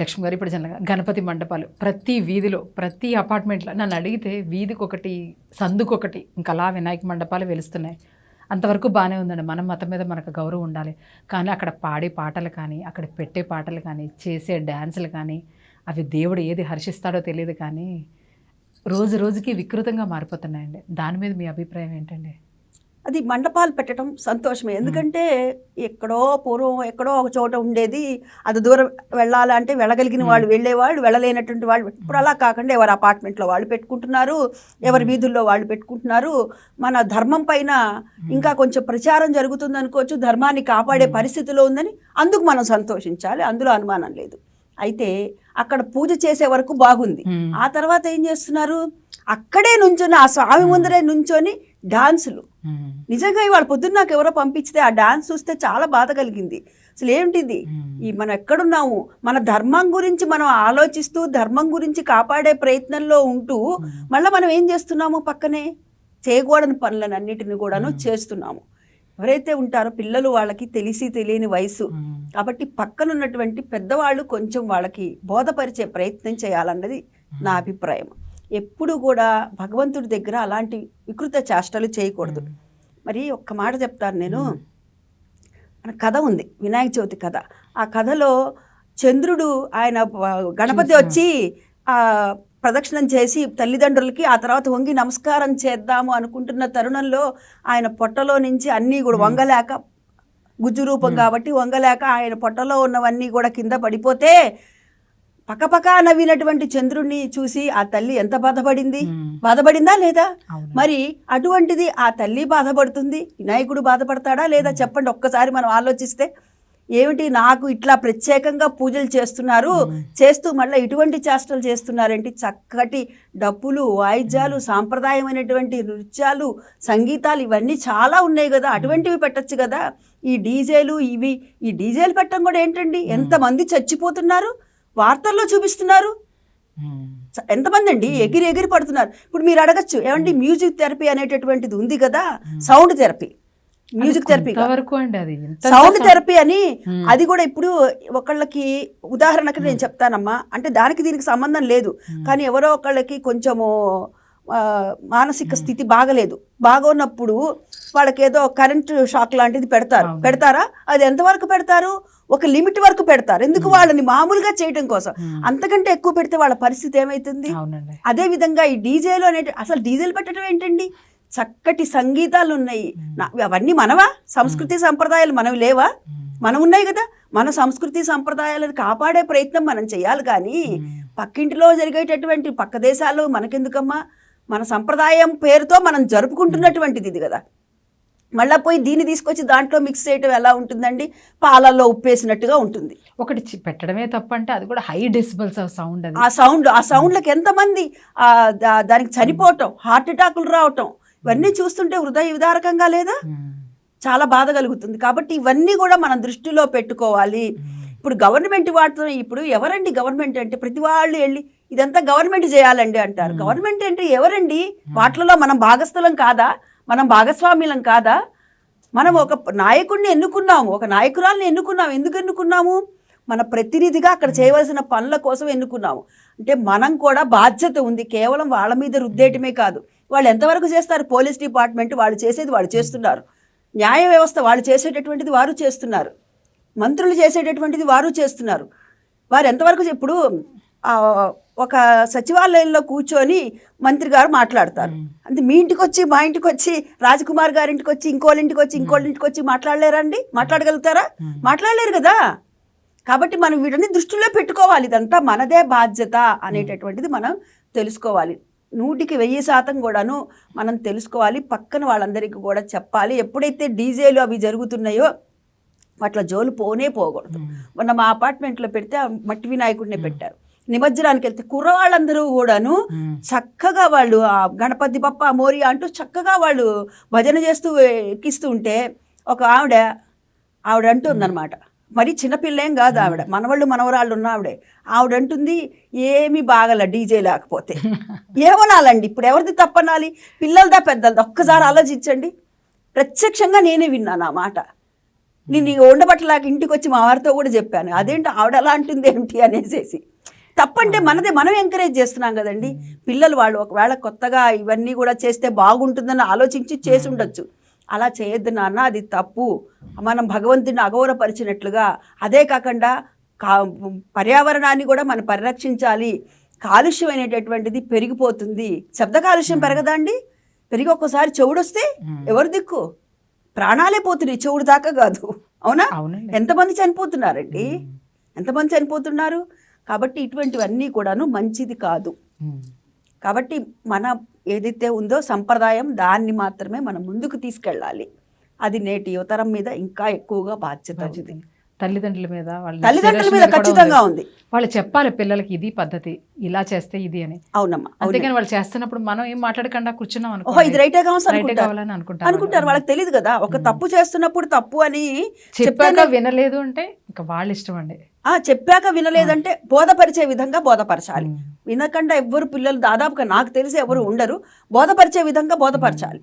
లక్ష్మి గారు ఇప్పుడు జనగా గణపతి మండపాలు ప్రతి వీధిలో ప్రతి అపార్ట్మెంట్లో నన్ను అడిగితే వీధికి ఒకటి సందుకు ఒకటి ఇంకా అలా వినాయక మండపాలు వెలుస్తున్నాయి. అంతవరకు బాగానే ఉందండి. మనం మతం మీద మనకు గౌరవం ఉండాలి. కానీ అక్కడ పాడే పాటలు కానీ అక్కడ పెట్టే పాటలు కానీ చేసే డ్యాన్సులు కానీ అవి దేవుడు ఏది హర్షిస్తాడో తెలియదు కానీ రోజు రోజుకి వికృతంగా మారిపోతున్నాయండి. దాని మీద మీ అభిప్రాయం ఏంటండి? అది మండపాలు పెట్టడం సంతోషమే. ఎందుకంటే ఎక్కడో పూర్వం ఎక్కడో ఒక చోట ఉండేది. అది దూరం వెళ్ళాలంటే వెళ్ళగలిగిన వాళ్ళు వెళ్ళేవాళ్ళు వెళ్ళలేనటువంటి వాళ్ళు. ఇప్పుడు అలా కాకుండా ఎవరి అపార్ట్మెంట్లో వాళ్ళు పెట్టుకుంటున్నారు ఎవరి వీధుల్లో వాళ్ళు పెట్టుకుంటున్నారు. మన ధర్మం పైన ఇంకా కొంచెం ప్రచారం జరుగుతుంది అనుకోవచ్చు. ధర్మాన్ని కాపాడే పరిస్థితిలో ఉందని అందుకు మనం సంతోషించాలి. అందులో అనుమానం లేదు. అయితే అక్కడ పూజ చేసే వరకు బాగుంది. ఆ తర్వాత ఏం చేస్తున్నారు? అక్కడే నుంచొని ఆ స్వామి ముందరే నుంచొని డాన్సులు. నిజంగా ఇవాళ పొద్దున్న నాకు ఎవరో పంపించితే ఆ డాన్స్ చూస్తే చాలా బాధ కలిగింది. అసలు మ్మ్. ఈ మనం ఎక్కడున్నాము? మన ధర్మం గురించి మనం ఆలోచిస్తూ ధర్మం గురించి కాపాడే ప్రయత్నంలో ఉంటూ మళ్ళీ మనం ఏం చేస్తున్నాము పక్కనే? చేయకూడని పనులను అన్నిటిని కూడాను చేస్తున్నాము. ఎవరైతే ఉంటారో పిల్లలు వాళ్ళకి తెలిసి తెలియని వయసు. కాబట్టి పక్కన ఉన్నటువంటి పెద్దవాళ్ళు కొంచెం వాళ్ళకి బోధపరిచే ప్రయత్నం చేయాలన్నది నా అభిప్రాయం. ఎప్పుడు కూడా భగవంతుడి దగ్గర అలాంటి వికృత చేష్టలు చేయకూడదు. మరి ఒక్క మాట చెప్తాను నేను. మన కథ ఉంది వినాయక చవితి కథ. ఆ కథలో చంద్రుడు ఆయన గణపతి వచ్చి ఆ ప్రదక్షిణం చేసి తల్లిదండ్రులకి ఆ తర్వాత వంగి నమస్కారం చేద్దాము అనుకుంటున్న తరుణంలో ఆయన పొట్టలో నుంచి అన్నీ కూడా వంగలేక గుజ్జు రూపం కాబట్టి వంగలేక ఆయన పొట్టలో ఉన్నవన్నీ కూడా కింద పడిపోతే పక్కపక్క నవ్వినటువంటి చంద్రుణ్ణి చూసి ఆ తల్లి ఎంత బాధపడింది. బాధపడిందా లేదా. మరి అటువంటిది ఆ తల్లి బాధపడుతుంది? వినాయకుడు బాధపడతాడా లేదా? చెప్పండి ఒక్కసారి మనం ఆలోచిస్తే. ఏమిటి? నాకు ఇట్లా ప్రత్యేకంగా పూజలు చేస్తున్నారు. చేస్తూ మళ్ళీ ఇటువంటి చేష్టలు చేస్తున్నారేంటి చక్కటి డప్పులు వాయిద్యాలు సాంప్రదాయమైనటువంటి నృత్యాలు సంగీతాలు ఇవన్నీ చాలా ఉన్నాయి కదా. అటువంటివి పెట్టచ్చు కదా. ఈ డీజేలు ఇవి. ఈ డీజేలు పెట్టడం కూడా ఏంటండి? ఎంతమంది చచ్చిపోతున్నారు? వార్తల్లో చూపిస్తున్నారు. ఎంతమంది అండి ఎగిరి ఎగిరి పడుతున్నారు. ఇప్పుడు మీరు అడగచ్చు ఏమండి మ్యూజిక్ థెరపీ అనేటటువంటిది ఉంది కదా? Sound therapy. మ్యూజిక్ థెరపీ ఎంతవరకు అండి అది. సౌండ్ థెరపీ అని. అది కూడా ఇప్పుడు ఒకళ్ళకి ఉదాహరణకి నేను చెప్తానమ్మా. అంటే దానికి దీనికి సంబంధం లేదు. కానీ ఎవరో ఒకళ్ళకి కొంచెము మానసిక స్థితి బాగలేదు. బాగోన్నప్పుడు వాళ్ళకి ఏదో కరెంట్ షాక్ లాంటిది పెడతారు. పెడతారా? అది ఎంతవరకు పెడతారు? ఒక లిమిట్ వరకు పెడతారు. ఎందుకు వాళ్ళని మామూలుగా చేయడం కోసం. అంతకంటే ఎక్కువ పెడితే వాళ్ళ పరిస్థితి ఏమైతుంది? అదే విధంగా ఈ డీజేలు అనే అసలు డీజేలు పెట్టడం ఏంటండి? చక్కటి సంగీతాలు ఉన్నాయి. అవన్నీ మనవా? సంస్కృతి సంప్రదాయాలు మనవి లేవా? మనం ఉన్నాయి కదా. మన సంస్కృతి సంప్రదాయాలను కాపాడే ప్రయత్నం మనం చేయాలి కానీ పక్కింటిలో జరిగేటటువంటి పక్క దేశాల్లో మనకెందుకమ్మా? మన సంప్రదాయం పేరుతో మనం జరుపుకుంటున్నటువంటిది ఇది కదా. మళ్ళా పోయి దీన్ని తీసుకొచ్చి దాంట్లో మిక్స్ చేయటం ఎలా ఉంటుందండి? పాలల్లో ఉప్పేసినట్టుగా ఉంటుంది. ఒకటి పెట్టడమే తప్పంటే అది కూడా హై డెసిబల్స్ ఆఫ్ సౌండ్ ఆ సౌండ్ ఆ సౌండ్లకు ఎంతమంది దానికి చనిపోవటం హార్ట్ అటాకులు రావటం ఇవన్నీ చూస్తుంటే హృదయ విదారకంగా లేదా? మ్మ్. చాలా బాధ కలుగుతుంది. కాబట్టి ఇవన్నీ కూడా మనం దృష్టిలో పెట్టుకోవాలి. ఇప్పుడు గవర్నమెంట్ వాటితో ఇప్పుడు ఎవరండి గవర్నమెంట్ అంటే? ప్రతి వాళ్ళు వెళ్ళి ఇదంతా గవర్నమెంట్ చేయాలండి అంటారు. గవర్నమెంట్ అంటే ఎవరండి? వాటిలలో మనం భాగస్థలం కాదా? మనం భాగస్వామ్యులం కాదా? మనం ఒక నాయకుడిని ఎన్నుకున్నాము ఒక నాయకురాల్ని ఎన్నుకున్నాము. ఎందుకు ఎన్నుకున్నాము? మన ప్రతినిధిగా అక్కడ చేయవలసిన పనుల కోసం ఎన్నుకున్నాము. అంటే మనం కూడా బాధ్యత ఉంది కేవలం వాళ్ళ మీద రుద్దేయటమే కాదు. వాళ్ళు ఎంతవరకు చేస్తారు? పోలీస్ డిపార్ట్మెంట్ వాళ్ళు చేసేది వాళ్ళు చేస్తున్నారు. న్యాయ వ్యవస్థ వాళ్ళు చేసేటటువంటిది వారు చేస్తున్నారు. మంత్రులు చేసేటటువంటిది వారు చేస్తున్నారు. వారు ఎంతవరకు ఇప్పుడు ఒక సచివాలయంలో కూర్చొని మంత్రి గారు మాట్లాడతారు. అంటే మీ ఇంటికి వచ్చి మా ఇంటికి వచ్చి రాజకుమార్ గారి ఇంటికి వచ్చి ఇంకోళ్ళ ఇంటికి వచ్చి ఇంకోళ్ళ ఇంటికి వచ్చి మాట్లాడలేరండి? మాట్లాడగలుగుతారా? మాట్లాడలేరు కదా? కాబట్టి మనం వీటిని దృష్టిలో పెట్టుకోవాలి. ఇదంతా మనదే బాధ్యత అనేటటువంటిది మనం తెలుసుకోవాలి. నూటికి వెయ్యి శాతం కూడాను మనం తెలుసుకోవాలి. పక్కన వాళ్ళందరికీ కూడా చెప్పాలి. ఎప్పుడైతే డీజేలు అవి జరుగుతున్నాయో అట్లా జోలు పోనే పోకూడదు. మొన్న మా అపార్ట్మెంట్లో పెడితే మట్టి వినాయకుడిని పెట్టారు. నిమజ్జనానికి వెళ్తే కుర్రవాళ్ళందరూ కూడాను. చక్కగా వాళ్ళు ఆ గణపతి బప్ప మోరియా అంటూ చక్కగా వాళ్ళు భజన చేస్తూ ఎక్కిస్తూ ఉంటే ఒక ఆవిడ ఆవిడ అంటుందన్నమాట మరి చిన్నపిల్ల ఏం కాదు ఆవిడ. మనవాళ్ళు మనవరాళ్ళు ఉన్న ఆవిడే ఆవిడ అంటుంది ఏమీ బాగల డీజే లేకపోతే. ఏమనాలండి? ఇప్పుడు ఎవరిది తప్పనాలి? పిల్లలదా పెద్దలదా? ఒక్కసారి ఆలోచించండి. ప్రత్యక్షంగా నేనే విన్నాను ఆ మాట. నేను ఈ ఉండబట్టలాగా ఇంటికి వచ్చి మా వారితో కూడా చెప్పాను. అదేంటి ఆవిడ అలా అంటుంది ఏంటి అనేసేసి. తప్పంటే మనదే మనం ఎంకరేజ్ చేస్తున్నాం కదండి. పిల్లలు వాళ్ళు ఒకవేళ కొత్తగా ఇవన్నీ కూడా చేస్తే బాగుంటుందని ఆలోచించి చేసి ఉండొచ్చు. అలా చేయొద్దు నాన్న అది తప్పు. మనం భగవంతుడిని అగౌరవపరిచినట్లుగా అదే కాకుండా కా పర్యావరణాన్ని కూడా మనం పరిరక్షించాలి. కాలుష్యం అనేటటువంటిది పెరిగిపోతుంది. శబ్ద కాలుష్యం పెరగదా అండి? పెరిగి ఒక్కసారి చెవుడొస్తే ఎవరు దిక్కు? ప్రాణాలే పోతున్నాయి చెవుడు దాకా కాదు. అవునా? ఎంతమంది చనిపోతున్నారండి? ఎంతమంది చనిపోతున్నారు? కాబట్టి ఇటువంటివన్నీ కూడాను మంచిది కాదు. కాబట్టి మన ఏదైతే ఉందో సంప్రదాయం దాన్ని మాత్రమే మనం ముందుకు తీసుకెళ్ళాలి. అది నేటి యువతరం మీద ఇంకా ఎక్కువగా బాధ్యత తల్లిదండ్రుల మీద వాళ్ళ తల్లిదండ్రుల మీద ఖచ్చితంగా ఉంది. వాళ్ళు చెప్పాలి పిల్లలకి ఇది పద్ధతి ఇలా చేస్తే ఇది అని. అవునమ్మా అవును. అంతేగాని వాళ్ళు చేస్తున్నప్పుడు మనం ఏం మాట్లాడకుండా కూర్చున్నాం అనుకో ఇది రైటే కావాలని అనుకుంటారు. అనుకుంటారు వాళ్ళకి తెలియదు కదా. ఒక తప్పు చేస్తున్నప్పుడు తప్పు అని చెప్పాక వినలేదు అంటే ఇంకా వాళ్ళ ఇష్టం అండి. ఆ చెప్పాక వినలేదంటే బోధపరిచే విధంగా బోధపరచాలి. వినకుండా ఎవ్వరు పిల్లలు దాదాపుగా నాకు తెలిసి ఎవరు ఉండరు. బోధపరిచే విధంగా బోధపరచాలి.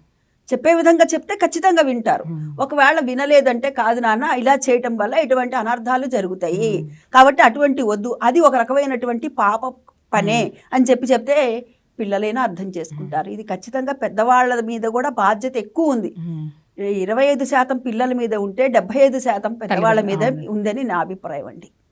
చెప్పే విధంగా చెప్తే ఖచ్చితంగా వింటారు. ఒకవేళ వినలేదంటే కాదు నాన్న ఇలా చేయటం వల్ల ఇటువంటి అనర్థాలు జరుగుతాయి. కాబట్టి అటువంటి వద్దు. అది ఒక రకమైనటువంటి పాప పనే అని చెప్పి చెప్తే పిల్లలైనా అర్థం చేసుకుంటారు. ఇది ఖచ్చితంగా పెద్దవాళ్ళ మీద కూడా బాధ్యత ఎక్కువ ఉంది. ఇరవై ఐదు శాతం పిల్లల మీద ఉంటే డెబ్బై ఐదు శాతం పెద్దవాళ్ళ మీద. ఉందని నా అభిప్రాయం అండి.